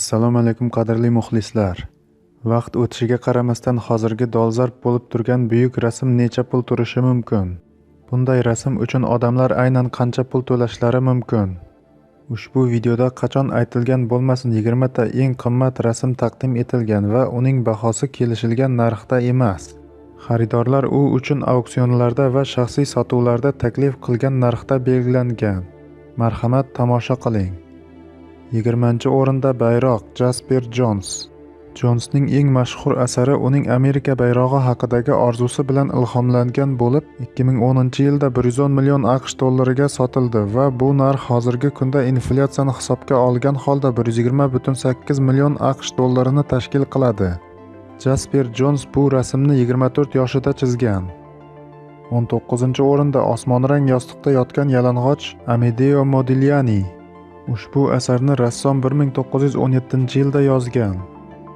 assalomu alaykum qadrli muxlislar. Vaqt o'tishiga qaramasdan hozirgi dolzarb bo'lib turgan buyuk rasm necha pul turishi mumkin? Bunday rasm uchun odamlar aynan qancha pul to'lashlari mumkin? Ushbu videoda qachon aytilgan bo'lmasin 20 ta eng qimmat rasm taqdim etilgan va uning bahosi kelishilgan narxda emas. Xaridorlar u uchun auksionlarda va shaxsiy sotuvlarda taklif qilgan narxda belgilangan. Marhamat tomosha qiling. Yigirmanchi o'rinda bayroq jasper jons. Jonsning eng mashhur asari uning amerika bayrog'i haqidagi orzusi bilan ilhomlangan bo'lib 2010 yilda 110 million aqsh dollariga sotildi va bu narx hozirgi kunda inflyatsiyani hisobga olgan holda 120,8 million aqsh dollarini tashkil qiladi. Jasper jons bu rasmni 24 yoshida chizgan. 19 o'rinda osmonrang yostiqda yotgan yalang'och amedeo modigliani ushbu asarni rassom 1917 yilda yozgan.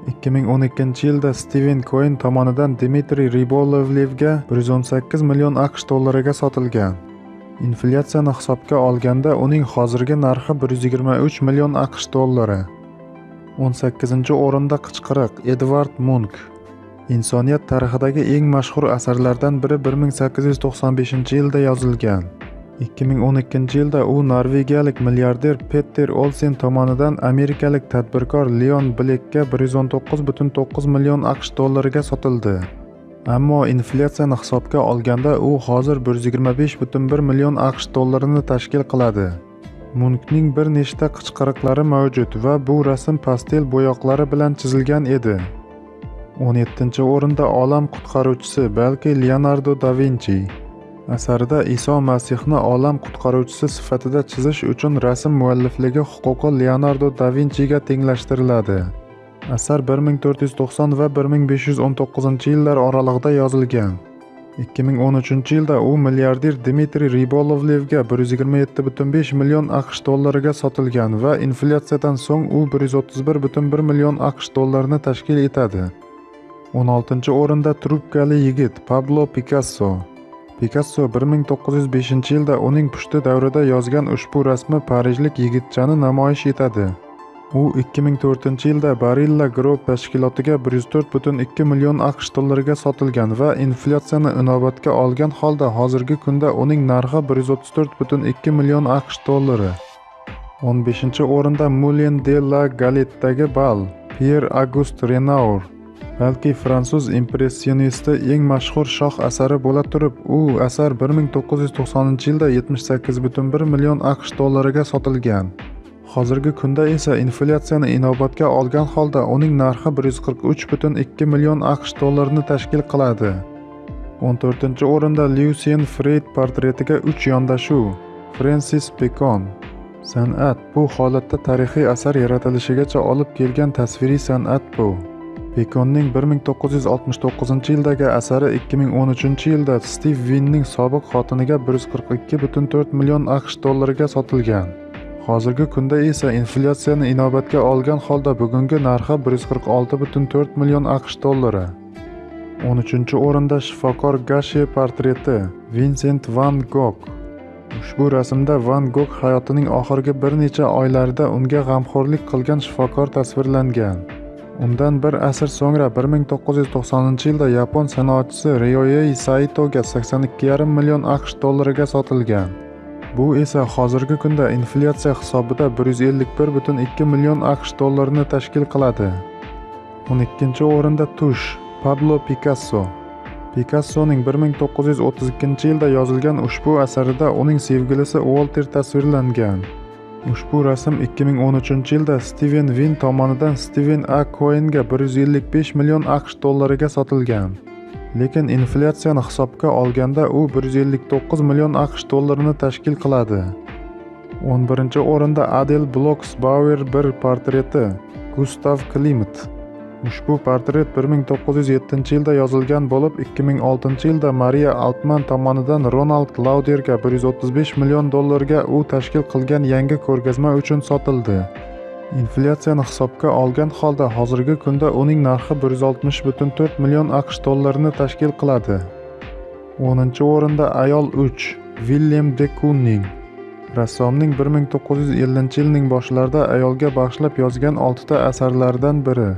2012 yilda stiven koen tomonidan dmitriy ribolovlevga 118 million aqsh dollariga sotilgan. Inflyatsiyani hisobga olganda uning hozirgi narxi 123 million aqsh dollari. 18 o'rinda qichqiriq edvard munk insoniyat tarixidagi eng mashhur asarlardan biri 1895 yilda yozilgan. 2012 yilda u norvegiyalik milliarder petter olsen tomonidan amerikalik tadbirkor leon blekka 119,9 million aqsh dollariga sotildi. Ammo inflyatsiyani hisobga olganda u hozir 125,1 million aqsh dollarini tashkil qiladi. Munkning bir nechta qichqiriqlari mavjud va bu rasm pastel bo'yoqlari bilan chizilgan edi. 17 o'rinda olam qutqaruvchisi balki leonardo da vinchi asarida iso masihni olam qutqaruvchisi sifatida chizish uchun rasm muallifligi huquqi leonardo da vinchiga tenglashtiriladi. Asar 1490 va 1519 yillar oralig'ida yozilgan. 2013 yilda u milliarder dmitriy ribolovlevga 127,5 million aqsh dollariga sotilgan va inflyatsiyadan so'ng u 131,1 million aqsh dollarini tashkil etadi. 16 o'rinda trubkali yigit pablo pikasso pikasso 1905 yilda uning pushti davrida yozgan ushbu rasmi parijlik yigitchani namoyish etadi. U 2004 yilda barilla group tashkilotiga 104,2 million aqsh dollariga sotilgan va inflyatsiyani inobatga olgan holda hozirgi kunda uning narxi 134,2 million aqsh dollari. 15 o'rinda mulin de la galettagi bal Pierre agust Renault balki fransuz impressionisti eng mashhur shoh asari bo'la turib u asar 1990 yilda 78,1 million aqsh dollariga sotilgan. Hozirgi kunda esa inflyatsiyani inobatga olgan holda uning narxi 143,2 million aqsh dollarini tashkil qiladi. 14 o'rinda lyusien freyd portretiga 3 yondashuv frensis bekon san'at bu holatda tarixiy asar yaratilishigacha olib kelgan tasviriy san'at bu. Bekonning 1969 yildagi asari 2013 yilda stiv vinning sobiq xotiniga 142,4 million aqsh dollariga sotilgan. Hozirgi kunda esa inflyatsiyani inobatga olgan holda bugungi narxi 146,4 million aqsh dollari. 13 o'rinda shifokor gashe portreti vinsent van Gogh. ushbu rasmda van Gogh hayotining oxirgi bir necha oylarida unga g'amxo'rlik qilgan shifokor tasvirlangan. Undan bir asr so'ngra 1990 yilda yapon sanoatchisi ryoyei saitoga 82,5 million aqsh dollariga sotilgan. Bu esa hozirgi kunda inflyatsiya hisobida 151,2 million aqsh dollarini tashkil qiladi. 12 o'rinda tush pablo pikasso pikassoning 1932 yilda yozilgan ushbu asarida uning sevgilisi uolter tasvirlangan. Ushbu rasm 2013 yilda stiven vin tomonidan stiven a. Koenga 155 million aqsh dollariga sotilgan. Lekin inflyatsiyani hisobga olganda u 159 million aqsh dollarini tashkil qiladi. 11 o'rinda adel bloks bauer bir portreti gustav klimt. Ushbu portret 1907 yilda yozilgan bo'lib 2006 yilda mariya altman tomonidan ronald lauderga 135 million dollarga u tashkil qilgan yangi ko'rgazma uchun sotildi. Inflyatsiyani hisobga olgan holda hozirgi kunda uning narxi 160,4 million aqsh dollarini tashkil qiladi. 10 o'rinda ayol 3 William de Kunning rassomning 1950 yilning boshlarida ayolga bag'ishlab yozgan oltita asarlaridan biri.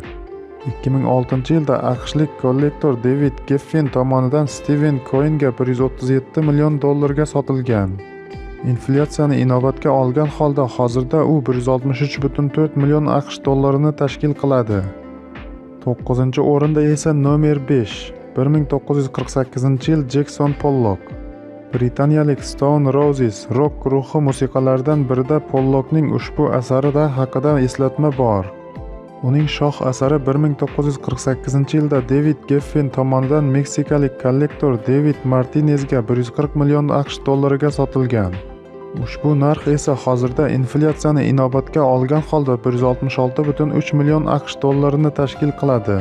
2006 yilda aqshlik kollektor devid geffin tomonidan stiven koinga 137 million dollarga sotilgan. Inflyatsiyani inobatga olgan holda hozirda u 163,4 million aqsh dollarini tashkil qiladi. 9 o'rinda esa nomer 5 1948 yil jekson pollok britaniyalik stone roses rok guruhi musiqalaridan birida pollokning ushbu asarida haqida eslatma bor. Uning shoh asari 1948 yilda devid geffin tomonidan meksikalik kollektor devid martinezga 140 million aqsh dollariga sotilgan. Ushbu narx esa hozirda inflyatsiyani inobatga olgan holda 166,3 million aqsh dollarini tashkil qiladi.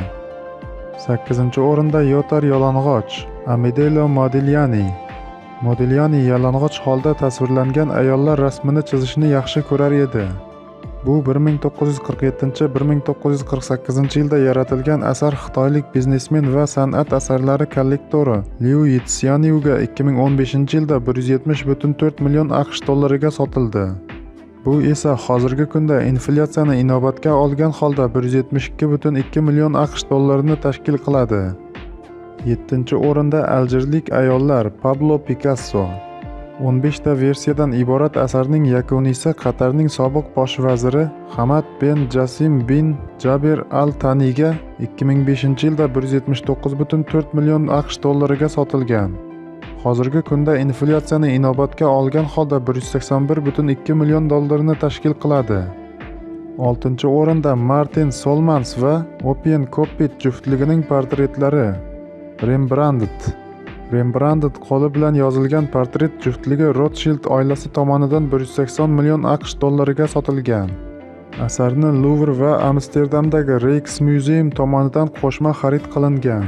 8 o'rinda yotar yalang'och amedelo modilyani modilyani yalang'och holda tasvirlangan ayollar rasmini chizishni yaxshi ko'rar edi. Bu 1947-1948 yilda yaratilgan asar xitoylik biznesmen va san'at asarlari kollektori liu yitsyanyuga 2015 yilda 170,4 million aqsh dollariga sotildi. Bu esa hozirgi kunda inflyatsiyani inobatga olgan holda 172,2 million aqsh dollarini tashkil qiladi. 7 o'rinda aljirlik ayollar pablo pikasso 15 ta versiyadan iborat asarning yakuniysi qatarning sobiq bosh vaziri hamad ben jasim bin jaber al taniga 2005 yilda 179,4 million aqsh dollariga sotilgan. Hozirgi kunda inflyatsiyani inobatga olgan holda 181,2 million dollarni tashkil qiladi. Oltinchi o'rinda martin solmans va opien koppit juftligining portretlari rembrandt rembrandt qo'li bilan yozilgan portret juftligi rotshild oilasi tomonidan 180 million aqsh dollariga sotilgan. Asarni luvr va amsterdamdagi rijksmuseum tomonidan qo'shma xarid qilingan.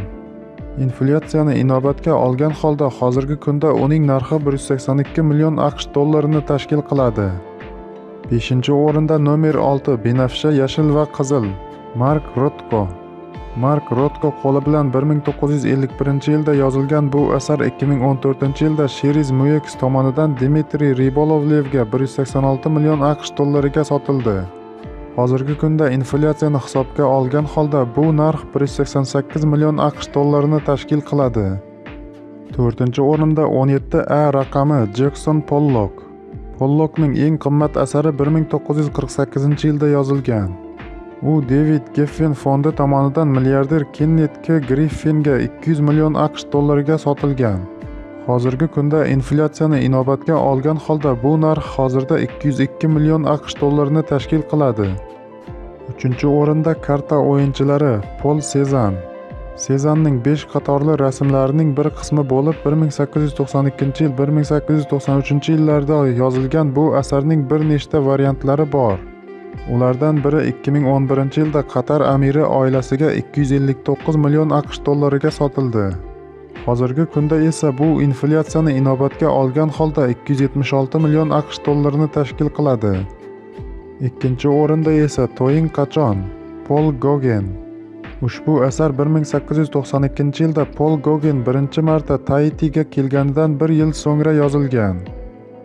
Inflyatsiyani inobatga olgan holda hozirgi kunda uning narxi 182 million aqsh dollarini tashkil qiladi. 5-o'rinda nomer 6 binafsha yashil va qizil mark rotko. Mark rotko qo'li bilan 1951 yilda yozilgan bu asar 2014 yilda sheriz muyeks tomonidan dmitriy ribolovlevga 186 million aqsh dollariga sotildi. Hozirgi kunda inflyatsiyani hisobga olgan holda bu narx 188 million aqsh dollarini tashkil qiladi. To'rtinchi o'rinda 17 a raqami jekson pollok pollokning eng qimmat asari 1948 yilda yozilgan. U devid geffen fondi tomonidan milliarder kennet k griffinga 200 million aqsh dollariga sotilgan. Hozirgi kunda inflyatsiyani inobatga olgan holda bu narx hozirda 202 million aqsh dollarini tashkil qiladi. Uchinchi o'rinda karta o'yinchilari pol sezan sezanning besh qatorli rasmlarining bir qismi bo'lib 1892 yil 1893 yillarda yozilgan bu asarning bir nechta variantlari bor. Ulardan biri 2011 yilda qatar amiri oilasiga 259 million aqsh dollariga sotildi. Hozirgi kunda esa bu inflyatsiyani inobatga olgan holda 276 million aqsh dollarini tashkil qiladi. Ikkinchi o'rinda esa to'ying qachon pol gogen ushbu asar 1892 yilda pol gogen birinchi marta taitiga kelganidan bir yil so'ngra yozilgan.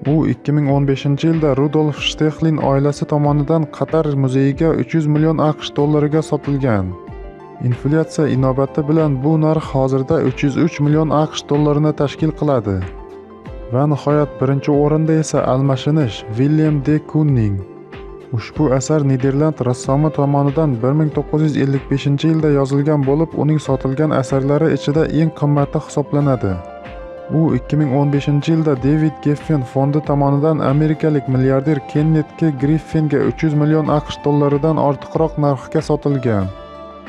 U 2015 yilda rudolf shtexlin oilasi tomonidan qatar muzeyiga 300 million aqsh dollariga sotilgan. Inflyatsiya inobati bilan bu narx hozirda 303 million aqsh dollarini tashkil qiladi. Va nihoyat birinchi o'rinda esa almashinish William de kunning ushbu asar niderland rassomi tomonidan 1955 yilda yozilgan bo'lib uning sotilgan asarlari ichida eng qimmati hisoblanadi. U 2015 yilda devid geffen fondi tomonidan amerikalik milliarder Kenneth griffinga 300 million aqsh dollaridan ortiqroq narxga sotilgan.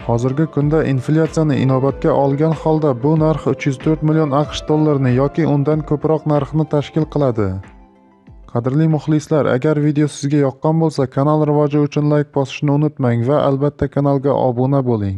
Hozirgi kunda inflyatsiyani inobatga olgan holda bu narx 304 million aqsh dollarini yoki undan ko'proq narxni tashkil qiladi. Qadrli muxlislar agar video sizga yoqqan bo'lsa kanal rivoji uchun layk bosishni unutmang va albatta kanalga obuna bo'ling.